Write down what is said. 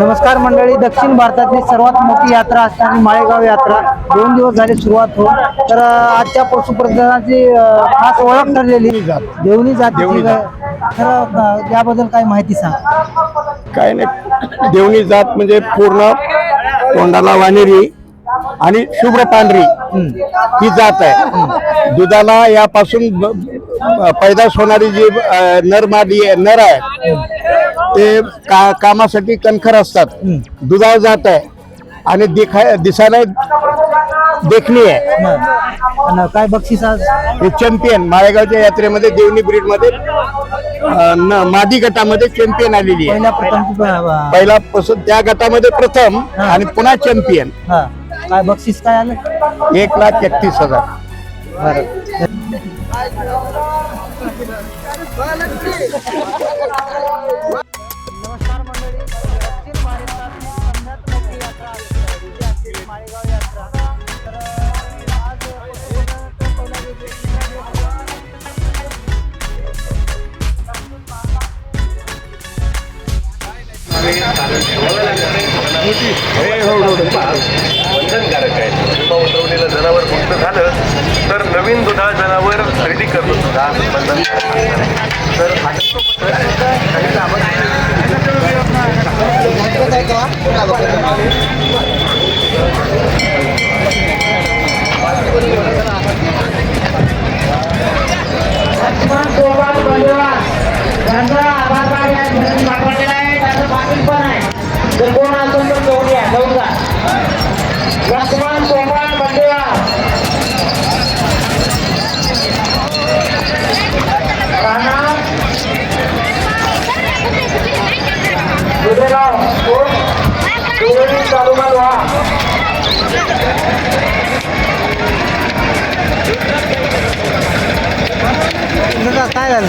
नमस्कार मंडळी दक्षिण भारतातली सर्वात मोठी यात्रा असणारी माळेगाव यात्रा दोन दिवस झाले सुरुवात होऊन. तर आजच्या पशुप्रदर्शनाची खास ओळख ठरलेली देवणी जातीची तर अं, याबद्दल काय माहिती सांग. काय नाही. देवणी जात म्हणजे पूर्ण तोंडाला वानेरी आणि शुभ्र पांढरी ही जात आहे. दुधाला यापासून पैदास होणारी जी नर मादी आहे नर आहे ते का कामासाठी कणखर असतात. दुधाळ जात आहे. आणि दिखाय दिसायला देखणी आहे. आणि काय बक्षीस आज? हे चॅम्पियन माळेगावच्या यात्रेमध्ये देवणी ब्रीडमध्ये अ, न- मादी गटामध्ये चॅम्पियन आलेली आहे. प्रथम पहिला पासून त्या गटामध्ये प्रथम आणि पुन्हा चॅम्पियन. हा. काय बक्षीस काय आलं? एक लाख एकतीस हजार. माळेगाव यात्रा तर आज बंधनकारक आहे विमा जनावर मुक्त झालं तर नवीन दुधाळ जनावर खरेदी करून सुद्धा बंधनकारक आहे. तर लाभार्थी लक्ष्मण सोबत बंधुवास त्यांचा आधार कार्ड या ठिकाणी पाठवलेला आहे त्याचं पाकिट पण आहे जर कोण काय झालं